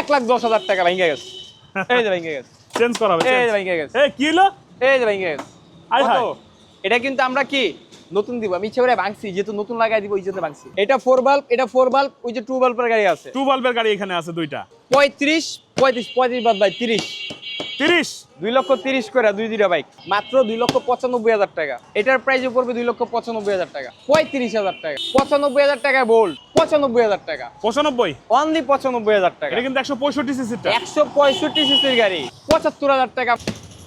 এক লাখ দশ হাজার টাকা ভেঙে গেছে। এই যে ভেঙে গেছে। চেঞ্জ করা হবে এই যে ভেঙে গেছে। এই কি হলো? এই যে ভেঙে গেছে? এটা কিন্তু আমরা কি? নতুন দিব। আমি ইচ্ছে করে ভাঙছি যেহেতু নতুন লাগাই দিব ওই জন্য ভাঙছি। এটা ফোর বাল্ব এটা ফোর বাল্ব ওই যে টু বাল্বের গাড়ি আছে। টু বাল্বের গাড়ি এখানে আছে দুইটা। পঁয়ত্রিশ পঁয়ত্রিশ পঁয়ত্রিশ বাদ ভাই তিরিশ। তিরিশ দুই লক্ষ তিরিশ করে দুই দুইটা বাইক মাত্র দুই লক্ষ পঁচানব্বই হাজার টাকা এটার প্রাইস পড়বে দুই লক্ষ পঁচানব্বই হাজার টাকা পঁয়ত্রিশ হাজার টাকা পঁচানব্বই হাজার টাকা বোল্ট পঁচানব্বই হাজার টাকা পঁচানব্বই অনলি পঁচানব্বই হাজার টাকা এটা কিন্তু একশো পঁয়ষট্টি সিসিটা একশো পঁয়ষট্টি সিসির গাড়ি পঁচাত্তর হাজার টাকা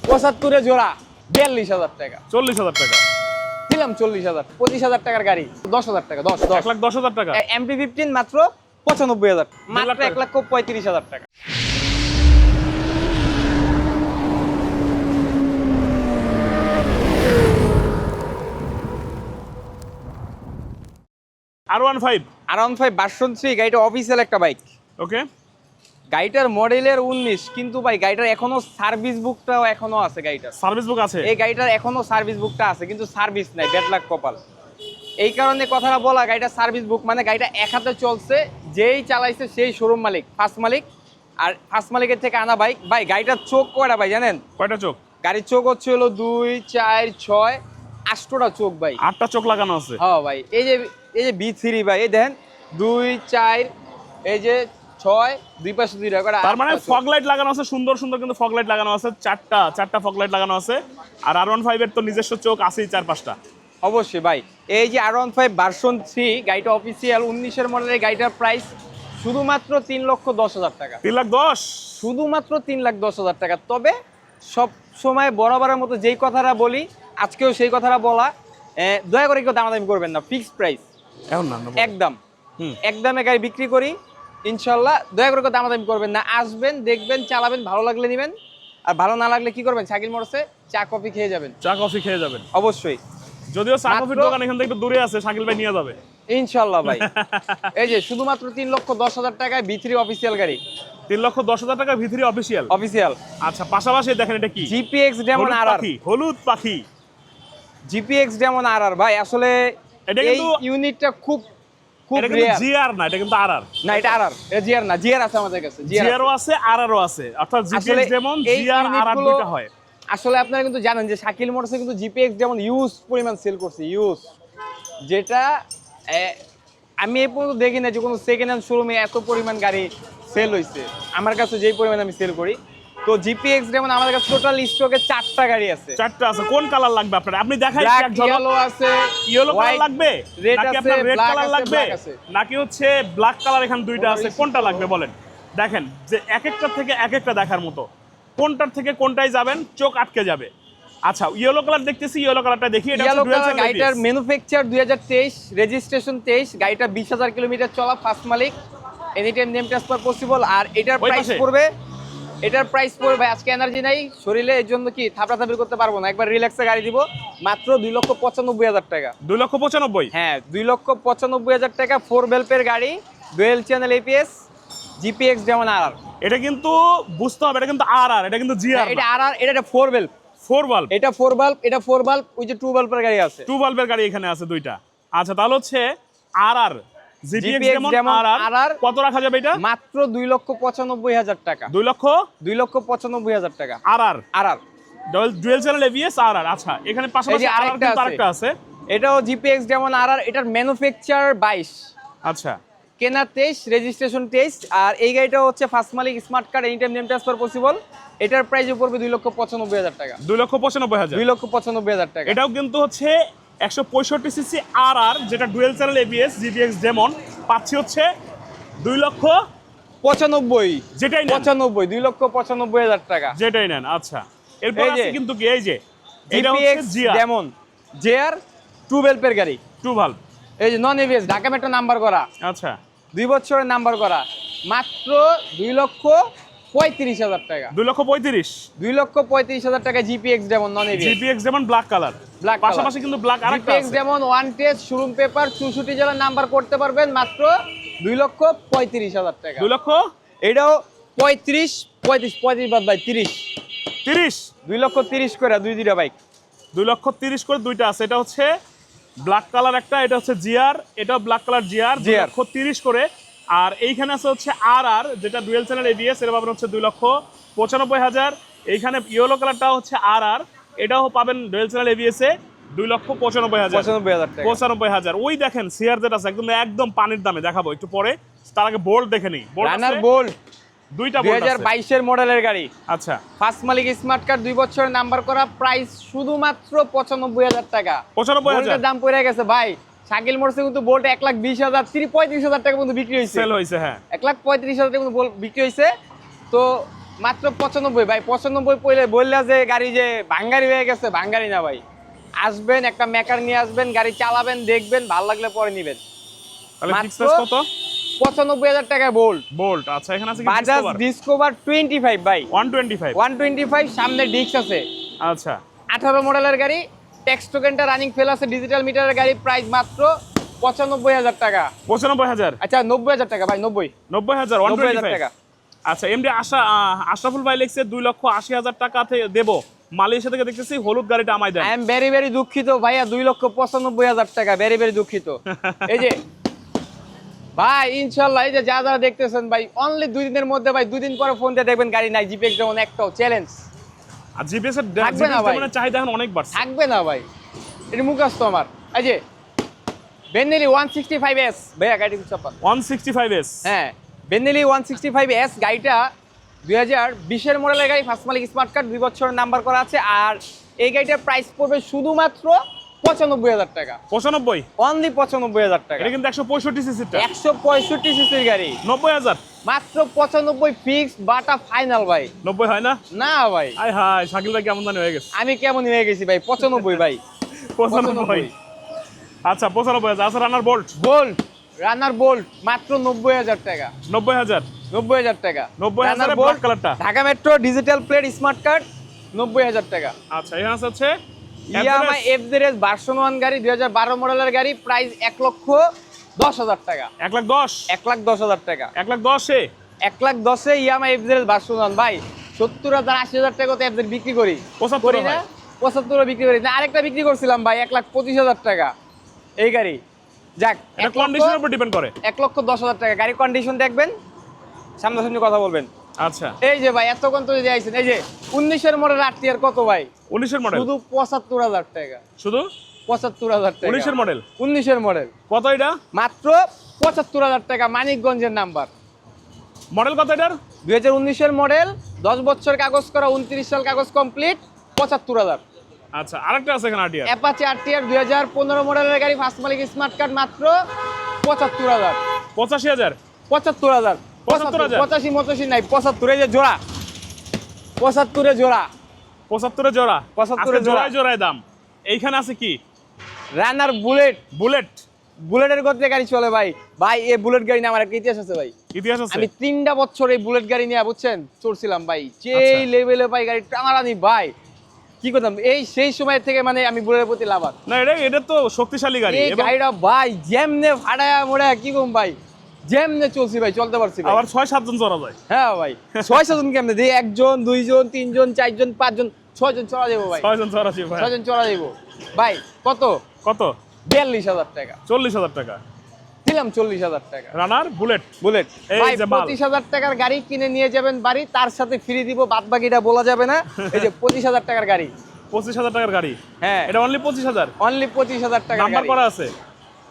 পঁচাত্তরে জোড়া বিয়াল্লিশ হাজার টাকা চল্লিশ হাজার টাকা দিলাম চল্লিশ হাজার পঁচিশ হাজার টাকার গাড়ি দশ হাজার টাকা দশ দশ লাখ দশ হাজার টাকা এমপি ফিফটিন মাত্র পঁচানব্বই হাজার মাত্র। এক লক্ষ পঁয়ত্রিশ হাজার টাকা আর ওয়ান ফাইভ আর ওয়ান ফাইভ ভার্সন থ্রি গাড়িটা অফিসিয়াল একটা বাইক ওকে গাড়িটার মডেলের উনিশ কিন্তু ভাই গাড়িটার এখনও সার্ভিস বুকটাও এখনও আছে গাড়িটার। সার্ভিস বুক আছে? এই গাড়িটার এখনও সার্ভিস বুকটা আছে কিন্তু সার্ভিস নাই ব্যাড লাক কপাল। এই কারণে কথাটা বলা গাড়িটার সার্ভিস বুক মানে গাড়িটা এক হাতে চলছে যেই চালাইছে সেই শোরুম মালিক ফার্স্ট মালিক। আর ফার্স্ট মালিকের থেকে আনা বাইক ভাই গাড়িটার চোখ কয়টা ভাই জানেন? কয়টা চোখ? গাড়ির চোখ হচ্ছে হলো দুই চার ছয় আষ্টটা চোখ ভাই। আটটা চোখ লাগানো আছে? হ্যাঁ ভাই এই যে এই যে বি থ্রি ভাই এই দেখেন দুই চার এই যে ছয় দুই পাশে দুই টাকা তার মানে ফগ লাইট লাগানো আছে সুন্দর সুন্দর কিন্তু ফগ লাইট লাগানো আছে চারটা চারটা ফগ লাইট লাগানো আছে আর আর ওয়ান ফাইভের তো নিজস্ব চোখ আছেই চার পাঁচটা। অবশ্যই ভাই এই যে R one five version three গাড়িটা অফিসিয়াল উনিশের মডেলের গাড়িটার প্রাইস শুধুমাত্র তিন লক্ষ দশ হাজার টাকা। তিন লাখ দশ? শুধুমাত্র তিন লাখ দশ হাজার টাকা। তবে সব সময় বরাবরের মতো যেই কথাটা বলি আজকেও সেই কথাটা বলা। দয়া করে কেউ দামাদামি করবেন না ফিক্সড প্রাইস এখন না একদম। একদমে গাড়ি বিক্রি করি ইনশাল্লাহ। দয়া করে কেউ দামাদামি করবেন না। আসবেন দেখবেন চালাবেন ভালো লাগলে নেবেন। আর ভালো না লাগলে কি করবেন? সাইকেল মোটরসে চা কফি খেয়ে যাবেন। চা কফি খেয়ে যাবেন। অবশ্যই। যদিও চা কফির দোকান এখান থেকে একটু দূরে আছে শাকিল ভাই নিয়ে যাবে। ইনশাল্লাহ ভাই। এই যে শুধুমাত্র তিন লক্ষ দশ হাজার টাকায় থ্রি অফিসিয়াল গাড়ি। তিন লক্ষ দশ হাজার টাকা ভিতরে অফিসিয়াল অফিসিয়াল আচ্ছা পাশাপাশি দেখেন এটা কি? জিপিএক্স যেমন আর আর। হলুদ পাখি। জিপিএক্স যেমন আর আর। ভাই আসলে এটা কিন্তু- ইউনিটটা খুব খুব জিআর না এটা কিন্তু আর আর না এটা আর আর এটা জিআর না জিআর আছে আমাদের কাছে জিআর জিআরও আছে। আর আরও আছে অর্থাৎ জিপিএস যেমন জিআর আর আর ইউনিটগুলো- হয়। আসলে আপনারা কিন্তু জানেন যে শাকিল মোটরসে কিন্তু জিপিএক্স যেমন ইউজ পরিমাণ সেল করছে ইউজ যেটা আমি এই পর্যন্ত দেখি না যে কোনো সেকেন্ড হ্যান্ড শোরুমে এত পরিমাণ গাড়ি সেল হয়েছে আমার কাছে যেই পরিমাণ আমি সেল করি। তো জিপিএক্স যেমন আমাদের কাছে টোটাল স্টকে চারটা গাড়ি আছে। চারটা আছে। কোন কালার লাগবে আপনার? আপনি দেখাই এক ইয়েলো আছে ইয়েলো কালার লাগবে? নাকি আছে, আপনার রেড কালার লাগবে? নাকি হচ্ছে ব্ল্যাক কালার এখানে দুইটা আছে? কোনটা লাগবে বলেন? দেখেন যে এক একটা থেকে এক একটা দেখার মতো। কোনটার থেকে কোনটায় যাবেন? চোখ আটকে যাবে। আচ্ছা ইয়েলো কালার দেখতেছি ইয়েলো কালারটা দেখি এটা ইয়েলো কালার গাড়িটার ম্যানুফ্যাকচার দুই হাজার তেইশ রেজিস্ট্রেশন তেইশ গাড়িটা বিশ হাজার কিলোমিটার চলা ফার্স্ট মালিক। Any time name transfer possible আর এটার প্রাইস পড়বে এটার প্রাইস পড়বে আজকে এনার্জি নাই শরীরে এর জন্য কি থাপড়া থাপড়ি করতে পারব না? একবার রিল্যাক্সে গাড়ি দিব মাত্র দুই লক্ষ পঁচানব্বই হাজার টাকা। দুই লক্ষ পঁচানব্বই? হ্যাঁ দুই লক্ষ পঁচানব্বই হাজার টাকা ফোর বেলপের গাড়ি ডুয়েল চ্যানেল এপিএস জিপিএক্স যেমন আর আর এটা কিন্তু বুঝতে হবে এটা কিন্তু আর আর এটা কিন্তু জিআর এটা আর আর এটা ফোর বেল্প ফোর বাল্ব। এটা ফোর বাল্ব এটা ফোর বাল্ব ওই যে টু বাল্বের গাড়ি আছে। টু বাল্বের গাড়ি এখানে আছে দুইটা। আচ্ছা তাহলে হচ্ছে আর আর কত রাখা যাবে এটা? মাত্র দুই লক্ষ পঁচানব্বই হাজার টাকা। দুই লক্ষ? দুই লক্ষ পঁচানব্বই হাজার টাকা। আর আর আর আর ডুয়েল চ্যানেল এবিএস আর আর আচ্ছা এখানে পাশাপাশি। আরেকটা আছে। এটাও জিপিএক্স যেমন আর আর এটার ম্যানুফ্যাকচার বাইশ। আচ্ছা। কেনা তেইশ রেজিস্ট্রেশন তেইশ আর এই গাড়িটা হচ্ছে ফার্স্ট মালিক smart card any time name transfer possible এটার প্রাইস পড়বে দুই লক্ষ পঁচানব্বই হাজার টাকা। দুই লক্ষ পঁচানব্বই হাজার। দুই লক্ষ পঁচানব্বই হাজার টাকা। এটাও কিন্তু হচ্ছে একশো পঁয়ষট্টি সিসি আর আর যেটা dual channel ABS GPX demon পাচ্ছি হচ্ছে দুই লক্ষ পঁচানব্বই। যেটাই পঁচানব্বই দুই লক্ষ পঁচানব্বই হাজার টাকা। যেটাই নেন আচ্ছা। এরপর কিন্তু কি এই যে জিপিএক্স যেমন জেআর টু বেলপের গাড়ি। টু ভাল্ব এই যে non ABS Dhaka metro number করা। আচ্ছা। দুই বছরের নাম্বার করা। মাত্র দুই লক্ষ পঁয়ত্রিশ হাজার টাকা। দুই লক্ষ পঁয়ত্রিশ। দুই লক্ষ পঁয়ত্রিশ হাজার টাকা জিপিএক্স যেমন নন এভিএস জিপিএক্স যেমন ব্ল্যাক কালার color। পাশাপাশি কিন্তু ব্ল্যাক আরেকটা জিপিএক্স যেমন ওয়ান টেস্ট শোরুম পেপার চৌষট্টি জেলার নাম্বার করতে পারবেন মাত্র দুই লক্ষ পঁয়ত্রিশ হাজার টাকা। দুই লক্ষ? এটাও পঁয়ত্রিশ পঁয়ত্রিশ পঁয়ত্রিশ বাদ ভাই তিরিশ। তিরিশ? দুই লক্ষ তিরিশ করে দুই দুইটা বাইক দুই লক্ষ তিরিশ করে দুইটা আছে। এটা হচ্ছে ব্ল্যাক কালার একটা এটা হচ্ছে জিআর এটা ব্ল্যাক কালার জিআর দুই লক্ষ তিরিশ করে। আর এইখানে আছে হচ্ছে আর আর যেটা ডুয়েল চ্যানেল এবিএস এর পাবেন হচ্ছে দুই লক্ষ পঁচানব্বই হাজার। এইখানে ইয়েলো কালারটা হচ্ছে আর আর এটাও পাবেন ডুয়েল চ্যানেল এবিএস এ দুই লক্ষ পঁচানব্বই হাজার। পঁচানব্বই হাজার ওই দেখেন সিআর যেটা আছে একদম একদম পানির দামে দেখাবো একটু পরে। তার আগে বোল্ট দেখে নিই। বোল্ট দুইটা দুই হাজার বাইশের মডেলের গাড়ি। আচ্ছা। ফার্স্ট মালিক স্মার্ট কার্ড দুই বছরের নাম্বার করা প্রাইস শুধুমাত্র পঁচানব্বই হাজার টাকা। পঁচানব্বই হাজার। বোল্টের দাম পড়ে গেছে ভাই। শাকিল মোটরসে কিন্তু বোল্ট এক লাখ বিশ হাজার পঁয়ত্রিশ হাজার টাকা পর্যন্ত বিক্রি হয়েছে। সেল হয়েছে হ্যাঁ। এক লাখ পঁয়ত্রিশ হাজার টাকা পর্যন্ত বিক্রি হয়েছে। তো মাত্র পঁচানব্বই ভাই পঁচানব্বই পড়লে বললে যে গাড়ি যে ভাঙ্গারি হয়ে গেছে ভাঙ্গারি না ভাই। আসবেন একটা মেকার নিয়ে আসবেন গাড়ি চালাবেন দেখবেন ভালো লাগলে পরে নিবেন। মাত্র কত? পঁচানব্বই হাজার টাকায় বোল্ট বোল্ট আচ্ছা এখানে আছে বাজাজ ডিসকভার টোয়েন্টি ফাইভ ভাই। 125 ওয়ান টোয়েন্টি ফাইভ সামনে ডিস্ক আছে। আচ্ছা। আঠারো মডেলের গাড়ি ট্যাক্স টোকেনটা রানিং ফেল আছে ডিজিটাল মিটারের গাড়ি প্রাইস মাত্র পঁচানব্বই হাজার টাকা। 95000 আচ্ছা নব্বই হাজার টাকা ভাই নব্বই। 90000 নব্বই হাজার 125 টাকা। আচ্ছা এমডি আশা আশরাফুল ভাই লিখছে 2 লক্ষ 80 হাজার টাকা দেব। মালয়েশিয়া থেকে দেখতেছি হলুদ গাড়িটা আমায় দেন। আই এম ভেরি ভেরি দুঃখিত ভাইয়া দুই লক্ষ পঁচানব্বই হাজার টাকা ভেরি ভেরি দুঃখিত। এই যে ভাই ইনশাল্লাহ এই যে যা যা দেখতেছেন ভাই অনলি দুই দিনের মধ্যে ভাই দুই দিন পরে ফোন দিয়ে দেখবেন গাড়ি নাই জিপিএক্স যেমন একটাও চ্যালেঞ্জ আর জিপিএস এর থাকবে না ভাই। মানে চাহিদা এখন অনেক বাড়ছে। থাকবে না ভাই। এটা মুখাস্ত আমার। এই যে Benelli one sixty five S ভাইয়া গাড়ি চাপা 165 এস হ্যাঁ Benelli one sixty five S গাড়িটা দুই হাজার বিশের মডেলের গাড়ি ফার্স্ট মালিক স্মার্ট কার্ড দুই বছরের নাম্বার করা আছে। আর এই গাড়িটার প্রাইস পড়বে শুধুমাত্র পঁচানব্বই হাজার টাকা। 95 অনলি পঁচানব্বই হাজার টাকা। এটা কিন্তু 165 সিসিটা একশো পঁয়ষট্টি সিসির গাড়ি। 90000 মাত্র পঁচানব্বই ফিক্স বাটা ফাইনাল ভাই। 90 হয় না? না ভাই। আয় শাকিল ভাই কেমন জানি হয়ে গেছে। আমি কেমন হয়ে গেছি ভাই পঁচানব্বই ভাই। 95 আচ্ছা 95000 আচ্ছা Runner bolt bolt Runner bolt মাত্র নব্বই হাজার টাকা। 90000 নব্বই হাজার টাকা। নব্বই হাজার বোল্ট কালারটা। Dhaka metro digital plate smart card নব্বই হাজার টাকা। আচ্ছা এখানে হচ্ছে Yamaha F Z version one গাড়ি দুই হাজার বারো মডেলের গাড়ি প্রাইস এক লক্ষ দশ হাজার টাকা। 1 লাখ 10 এক লাখ দশ হাজার টাকা। 1 লাখ 10 এ এক লাখ দশে Yamaha F Z version one ভাই সত্তর হাজার আশি হাজার টাকা তো এফ বিক্রি করি? 75 করি না। পঁচাত্তরও বিক্রি করি না। আরেকটা বিক্রি করছিলাম ভাই এক লাখ পঁচিশ হাজার টাকা। এই গাড়ি যাক এক কন্ডিশনের উপর ডিপেন্ড করে। এক লক্ষ দশ হাজার টাকা। গাড়ির কন্ডিশন দেখবেন সামনাসামনি কথা বলবেন। আচ্ছা। এই যে ভাই এতক্ষণ তো যে আইছেন এই যে উনিশের মডেল আট টিয়ার কত ভাই? 19 এর মডেল শুধু পঁচাত্তর হাজার টাকা। শুধু? পঁচাত্তর হাজার টাকা। 19 এর মডেল উনিশের মডেল কত এটা? মাত্র পঁচাত্তর হাজার টাকা মানিকগঞ্জের নাম্বার। মডেল কত এটার? দুই হাজার উনিশের মডেল দশ বছর কাগজ করা উনত্রিশ সাল কাগজ কমপ্লিট পঁচাত্তর হাজার। আচ্ছা আরেকটা আছে এখানে আটিয়া অ্যাপাচি আর টিয়ার দুই হাজার পনেরো মডেলের গাড়ি ফার্স্ট মালিক স্মার্ট কার্ড মাত্র পঁচাত্তর হাজার। পঁচাশি হাজার? পঁচাত্তর হাজার। 75,000 পঁচাশি মচাশি নাই পঁচাত্তর যে জোড়া। পঁচাত্তরে জোড়া। পঁচাত্তরে জোড়া। 75 আজকে জোড়া। জোড়ায় জোড়ায় দাম। এইখানে আছে কি? Runner bullet. বুলেট। বুলেটের গতিতে গাড়ি চলে ভাই। ভাই এই বুলেট গাড়ি নিয়ে আমার একটা ইতিহাস আছে ভাই। ইতিহাস আছে? আমি তিনটা বছর এই বুলেট গাড়ি নিয়ে বুঝছেন? চড়ছিলাম ভাই। যেই আচ্ছা। লেভেলে ভাই গাড়ি টানারানি ভাই। কি করতাম? এই সেই সময় থেকে মানে আমি বুলেটের প্রতি লাভার। না এটা এটা তো শক্তিশালী গাড়ি এই গাড়িটা ভাই যেমনে ফাটায়া মোড়া কি কম ভাই? যেমনে চলছি ভাই চলতে পারছি আবার ছয় সাতজন চড়া যায়। হ্যাঁ ভাই ছয় সাতজন কেমনে? দিই একজন দুইজন তিনজন চারজন পাঁচজন ছয়জন চড়া দেবো ভাই। ছয়জন চড়াছি ভাই ছয়জন চড়া দেবো ভাই কত? কত? বিয়াল্লিশ হাজার টাকা। চল্লিশ হাজার টাকা। দিলাম চল্লিশ হাজার টাকা। Runner bullet. বুলেট। এই যে পঁচিশ হাজার টাকার গাড়ি কিনে নিয়ে যাবেন বাড়ি তার সাথে ফ্রি দিব বাদ বাকিটা বলা যাবে না। এই যে পঁচিশ হাজার টাকার গাড়ি। পঁচিশ হাজার টাকার গাড়ি। হ্যাঁ। এটা অনলি পঁচিশ হাজার? অনলি পঁচিশ হাজার নাম্বার করা আছে?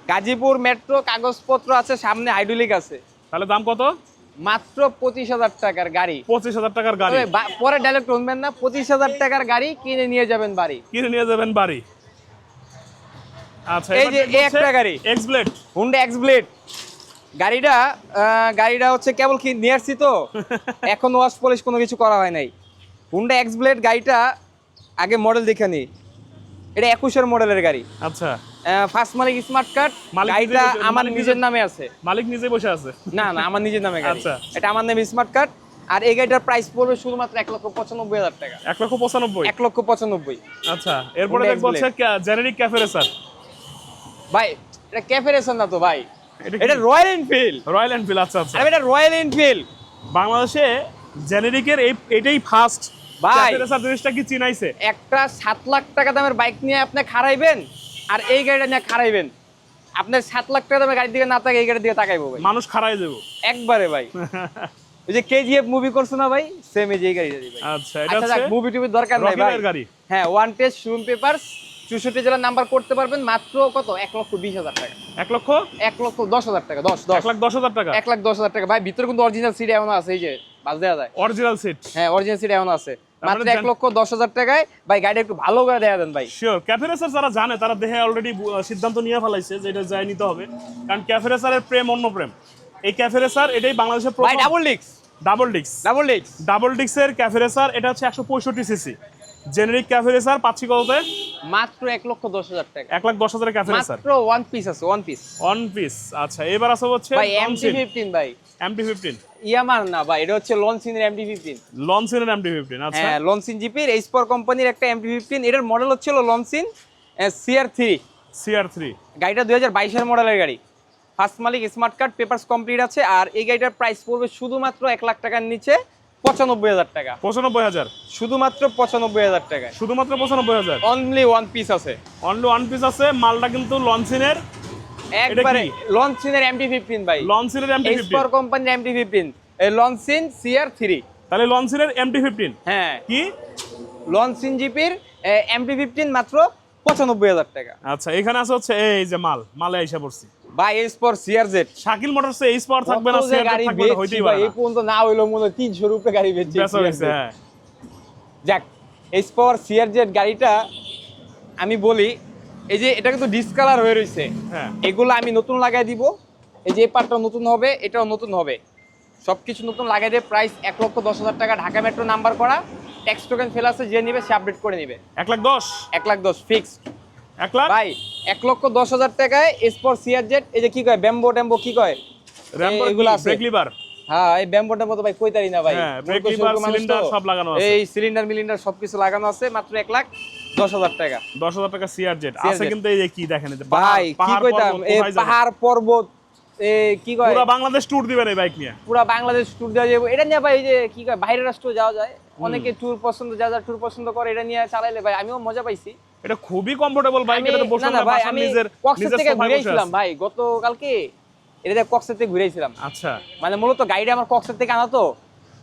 গাজীপুর মেট্রো কাগজপত্র আছে সামনে হাইড্রোলিক আছে। তাহলে দাম কত? মাত্র পঁচিশ হাজার টাকার গাড়ি। পঁচিশ হাজার টাকার গাড়ি। পরে ডাইরেক্ট শুনবেন না পঁচিশ হাজার টাকার গাড়ি কিনে নিয়ে যাবেন বাড়ি। কিনে নিয়ে যাবেন বাড়ি। আচ্ছা এই যে একটা গাড়ি। X blade Honda X blade গাড়িটা গাড়িটা হচ্ছে কেবল কি নিয়ে আসছি তো? এখন ওয়াশ পলিশ কোনো কিছু করা হয় নাই। হুন্ডা এক্স ব্লেড গাড়িটা আগে মডেল দেখে নি। এটা একুশের মডেলের গাড়ি। আচ্ছা। ফার্স্ট মালিক স্মার্ট কার্ড গাড়িটা আমার নিজের নামে আছে। মালিক নিজে বসে আছে। না না আমার নিজের নামে আচ্ছা। এটা আমার নামে স্মার্ট কার্ড আর এই গাড়িটার প্রাইস পড়বে শুধুমাত্র এক লক্ষ পঁচানব্বই হাজার টাকা। এক লক্ষ পঁচানব্বই? এক লক্ষ পঁচানব্বই। আচ্ছা এরপরে দেখব। হচ্ছে জেনেরিক ক্যাফে রেসার ভাই এটা ক্যাফে রেশন না তো ভাই? এটা রয়্যাল এনফিল্ড রয়্যাল এনফিল্ড আচ্ছা আচ্ছা। এটা রয়্যাল এনফিল্ড বাংলাদেশে জেনেরিকের এই এটাই ফার্স্ট ভাই। জিনিসটা কি চিনাইছে? একটা সাত লাখ টাকা দামের বাইক নিয়ে আপনি খারাইবেন? আর এই গাড়িটা নিয়ে খারাইবেন। আপনার সাত লাখ টাকা দামে গাড়ির দিকে না তাকে এই গাড়ির দিকে তাকাইবো ভাই। মানুষ খারাই দেবো। একবারে ভাই। ওই যে কেজিএফ মুভি করছ না ভাই? সেম এই যে এই গাড়িটা ভাই। আচ্ছা এটা আচ্ছা মুভি টুভি দরকার নাই ভাই। গাড়ি। হ্যাঁ ওয়ান টেস্ট শোরুম পেপারস চৌষট্টি জেলার নাম্বার করতে পারবেন মাত্র কত? এক লক্ষ বিশ হাজার টাকা। এক লক্ষ? এক লক্ষ দশ হাজার টাকা দশ দশ। লাখ দশ হাজার টাকা? এক লাখ দশ হাজার টাকা। ভাই ভিতরে কিন্তু অরিজিনাল সিট এমন আছে এই যে বাস দেওয়া যায়। অরিজিনাল সিট হ্যাঁ অরিজিনাল সিট এমন আছে। মাত্র মানে এক লক্ষ দশ হাজার টাকায় ভাই গাড়ি একটু ভালো করে দেয়া দেন ভাই। শিওর ক্যাফেরেসার যারা জানে তারা দেহে অলরেডি সিদ্ধান্ত নিয়ে ফেলাইছে যে এটা যাই নিতে হবে। কারণ ক্যাফেরেসারের প্রেম অন্য প্রেম। এই ক্যাফেরেসার এটাই বাংলাদেশের ভাই ডাবল ডিক্স ডাবল ডিক্স ডাবল ডিক্স ডাবল ডিক্সের ক্যাফেরেসার এটা হচ্ছে একশো পঁয়ষট্টি সিসি জেনেরিক ক্যাফেরেসার পাচ্ছি কততে মাত্র এক লক্ষ দশ হাজার টাকা। এক লাখ দশ হাজারের ক্যাফেরেসার মাত্র ওয়ান পিস আছে ওয়ান পিস ওয়ান পিস আচ্ছা এবার আসা হচ্ছে ভাই এমটি ফিফটিন ভাই। এমটি ফিফটিন ইয়ামার না ভাই এটা হচ্ছে লনসিনের এমটি ফিফটিন লঞ্চের এমটি ফিফটিন আচ্ছা। হ্যাঁ লনসিন জিপির এইচপর কোম্পানির একটা এমটি ফিফটিন এটার মডেল হচ্ছিল Loncin CR three CR three গাড়িটা দুই হাজার বাইশের মডেলের গাড়ি। ফার্স্ট মালিক স্মার্ট কার্ড পেপারস কমপ্লিট আছে। আর এই গাড়িটার প্রাইস পড়বে শুধুমাত্র এক লাখ টাকার নিচে পঁচানব্বই হাজার টাকা। পঁচানব্বই হাজার? শুধুমাত্র পঁচানব্বই হাজার টাকায়। শুধুমাত্র পঁচানব্বই হাজার? অনলি ওয়ান পিস আছে। অনলি ওয়ান পিস আছে মালটা কিন্তু লঞ্চিনের একবারে কি? লনসিনের এমটি ফিফটিন ভাই। লঞ্চিনের এমটি ফিফটিন কোম্পানির MT fifteen Loncin CR three তাহলে লঞ্চিনের এমটি ফিফটিন হ্যাঁ। কি? লনসিন জিপির এমটি ফিফটিন মাত্র পঁচানব্বই হাজার টাকা। আচ্ছা এখানে আছে হচ্ছে এই যে মাল মালে আইসা পড়ছি। সিআর জেড শাকিল মোটরসে এই স্পার থাকবে না সিআর গাড়ি থাকবে না হইতেই পারে এই পর্যন্ত না হইল মনে হয় তিনশো রুপে গাড়ি বেচছি হ্যাঁ যাক এস পাওয়ার সিআর জেড গাড়িটা আমি বলি এই যে এটা কিন্তু ডিসকালার হয়ে রয়েছে হ্যাঁ। এগুলো আমি নতুন লাগাই দিব। এই যে এই পার্টটা নতুন হবে এটাও নতুন হবে। সব কিছু নতুন লাগাই দিয়ে প্রাইস এক লক্ষ দশ হাজার টাকা ঢাকা মেট্রো নাম্বার করা। ট্যাক্স টোকেন ফেল আছে যে নিবে সে আপডেট করে নিবে। এক লাখ দশ? এক লাখ দশ ফিক্সড এক লাখ? ভাই এক লক্ষ দশ হাজার টাকায় এসপর সিআর জেড এই যে কি কয় ব্যাম্বো ট্যাম্বো কি কয়? এগুলো আছে। ব্রেক লিভার হ্যাঁ এই ব্যাম্বো ট্যাম্বো তো ভাই কইতারি না ভাই। হ্যাঁ, মানুষ cylinder তো। সব লাগানো আছে। এই সিলিন্ডার মিলিন্ডার সবকিছু লাগানো আছে মাত্র এক লাখ দশ হাজার টাকা। দশ হাজার টাকা সিআর জেট CR আছে কিন্তু এই যে কি দেখেন ভাই কি কইতাম? এই পাহাড় পর্বত কি কয়? পুরা বাংলাদেশ ট্যুর দিবেন এই বাইক নিয়ে। পুরা বাংলাদেশ ট্যুর দেওয়া যাবে। এটা নিয়ে ভাই এই যে কি কয় বাইরের রাষ্ট্র যাওয়া যায়। অনেকে ট্যুর পছন্দ যা যা ট্যুর পছন্দ করে এটা নিয়ে চালাইলে ভাই আমিও মজা পাইছি। এটা খুবই কমফোর্টেবল বাইক এটা তো বসে না ভাই আমি নিজের কক্সের নিজের থেকে ঘুরেছিলাম ভাই গতকালকে এটা কক্সের থেকে ঘুরেছিলাম আচ্ছা। মানে মূলত গাড়িটা আমার কক্সের থেকে আনা তো।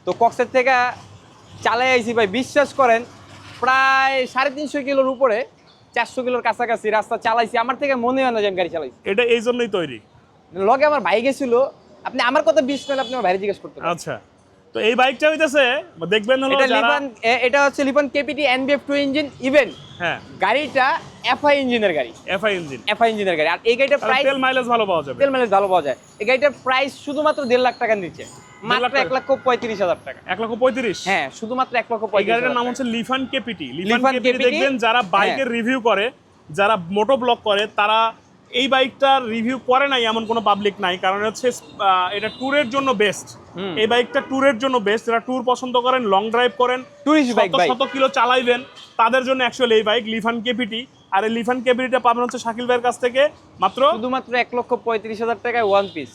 তো কক্সের থেকে চালাই আইছি ভাই বিশ্বাস করেন প্রায় সাড়ে তিনশো কিলোর উপরে চারশো কিলোর কাছাকাছি রাস্তা চালাইছি। আমার থেকে মনে হয় না যে আমি গাড়ি চালাইছি। এটা এই জন্যই তৈরি। লগে আমার ভাই গেছিল। আপনি আমার কথা বিশ আপনি আমার ভাইরে জিজ্ঞেস করতে আচ্ছা। তো এই বাইকটা হইতেছে দেখবেন হলো লিপান এটা হচ্ছে Lifan KPT NBF two engine even হ্যাঁ। গাড়িটা এফআই ইঞ্জিনের গাড়ি। এফআই ইঞ্জিন এফআই ইঞ্জিনের গাড়ি। আর এই গাড়িটা প্রাইস তেল মাইলেজ ভালো পাওয়া যাবে। তেল মাইলেজ ভালো পাওয়া যায়। এই গাড়িটার প্রাইস শুধুমাত্র দেড় লাখ টাকার নিচে মাত্র টাকা? এক লক্ষ পঁয়ত্রিশ হাজার টাকা। এক লক্ষ পঁয়ত্রিশ? হ্যাঁ শুধুমাত্র এক লক্ষ এই পঁয়ত্রিশ গাড়িটার নাম হচ্ছে Lifan KPT Lifan Lifan KPT KPT, দেখবেন যারা বাইকের রিভিউ করে যারা মোটো ব্লগ করে তারা এই বাইকটার রিভিউ করে নাই এমন কোনো পাবলিক নাই কারণ হচ্ছে এটা ট্যুরের জন্য বেস্ট। এই বাইকটা ট্যুরের জন্য বেস্ট যারা ট্যুর পছন্দ করেন লং ড্রাইভ করেন টুরিস্ট বাইক শত কিলো চালাইবেন তাদের জন্য অ্যাকচুয়ালি এই বাইক লিফান কেপিটি আর এই লিফান কেপিটিটা পাবেন হচ্ছে শাকিল ভাইয়ের কাছ থেকে মাত্র শুধুমাত্র এক লক্ষ পঁয়ত্রিশ হাজার টাকায় ওয়ান পিস